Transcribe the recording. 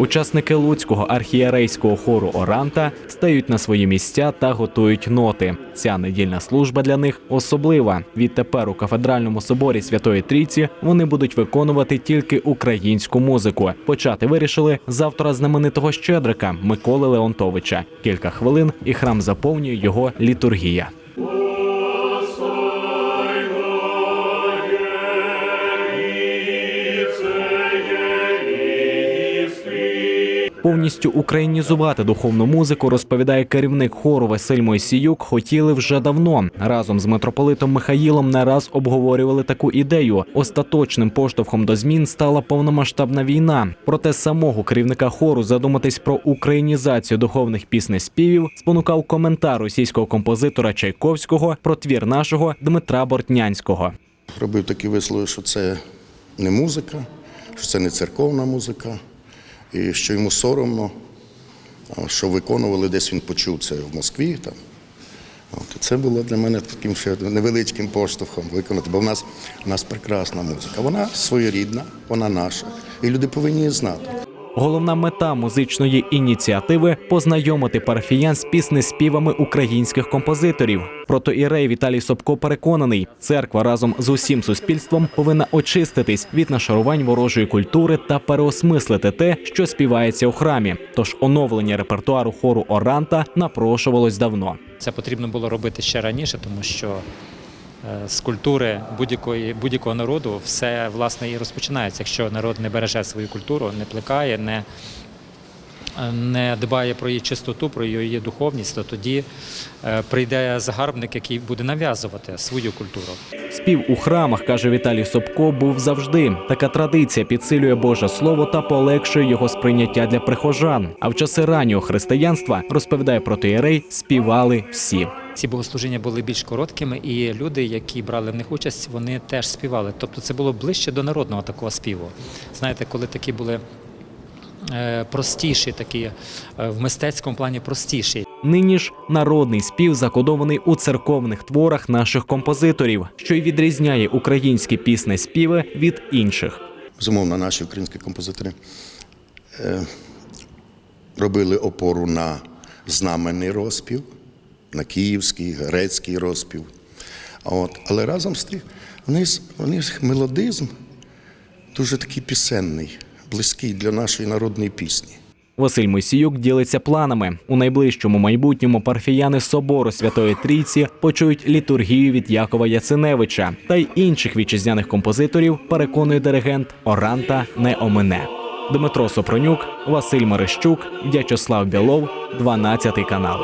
Учасники Луцького архієрейського хору Оранта стають на свої місця та готують ноти. Ця недільна служба для них особлива. Відтепер у кафедральному соборі Святої Трійці вони будуть виконувати тільки українську музику. Почати вирішили з автора знаменитого щедрика Миколи Леонтовича. Кілька хвилин і храм заповнює його літургія. Повністю українізувати духовну музику, розповідає керівник хору Василь Мойсіюк. Хотіли вже давно. Разом з митрополитом Михаїлом не раз обговорювали таку ідею. Остаточним поштовхом до змін стала повномасштабна війна. Проте самого керівника хору задуматись про українізацію духовних пісень співів спонукав коментар російського композитора Чайковського про твір нашого Дмитра Бортнянського. робив такі вислови, що це не музика, що це не церковна музика, і що йому соромно, що виконували десь він почув це в Москві. Там. От, це було для мене таким ще невеличким поштовхом виконати, бо в нас, в нас прекрасна музика. Вона своєрідна, вона наша, і люди повинні її знати. Головна мета музичної ініціативи познайомити парафіян з піснеспівами українських композиторів. Протоірей Віталій Собко переконаний, церква разом з усім суспільством повинна очиститись від нашарувань ворожої культури та переосмислити те, що співається у храмі. Тож оновлення репертуару хору Оранта напрошувалось давно. Це потрібно було робити ще раніше, тому що з культури будь-якої будь-якого народу все власне і розпочинається. Якщо народ не береже свою культуру, не плекає, не, е, не дбає про її чистоту, про її духовність, то тоді е, прийде загарбник, який буде нав'язувати свою культуру. Спів у храмах, каже Віталій Собко, був завжди. Така традиція підсилює Боже Слово та полегшує його сприйняття для прихожан. А в часи раннього християнства розповідає протоєрей, співали всі. Ці богослужіння були більш короткими, і люди, які брали в них участь, вони теж співали. Тобто це було ближче до народного такого співу. Знаєте, коли такі були е, простіші, такі е, в мистецькому плані простіші. Нині ж народний спів закодований у церковних творах наших композиторів, що й відрізняє українські пісні співи від інших. Безумовно, наші українські композитори е, робили опору на знаменний розпів, на київський, грецький розпів. От. Але разом з тим, вони з- мелодизм дуже такий пісенний, близький для нашої народної пісні. Василь Мойсіюк ділиться планами. У найближчому майбутньому парфіяни собору Святої Трійці почують літургію від Якова Яциневича та й інших вітчизняних композиторів. Переконує диригент Оранта не омине. Дмитро Сопронюк, Василь Мерещук, В'ячеслав Білов, 12 канал.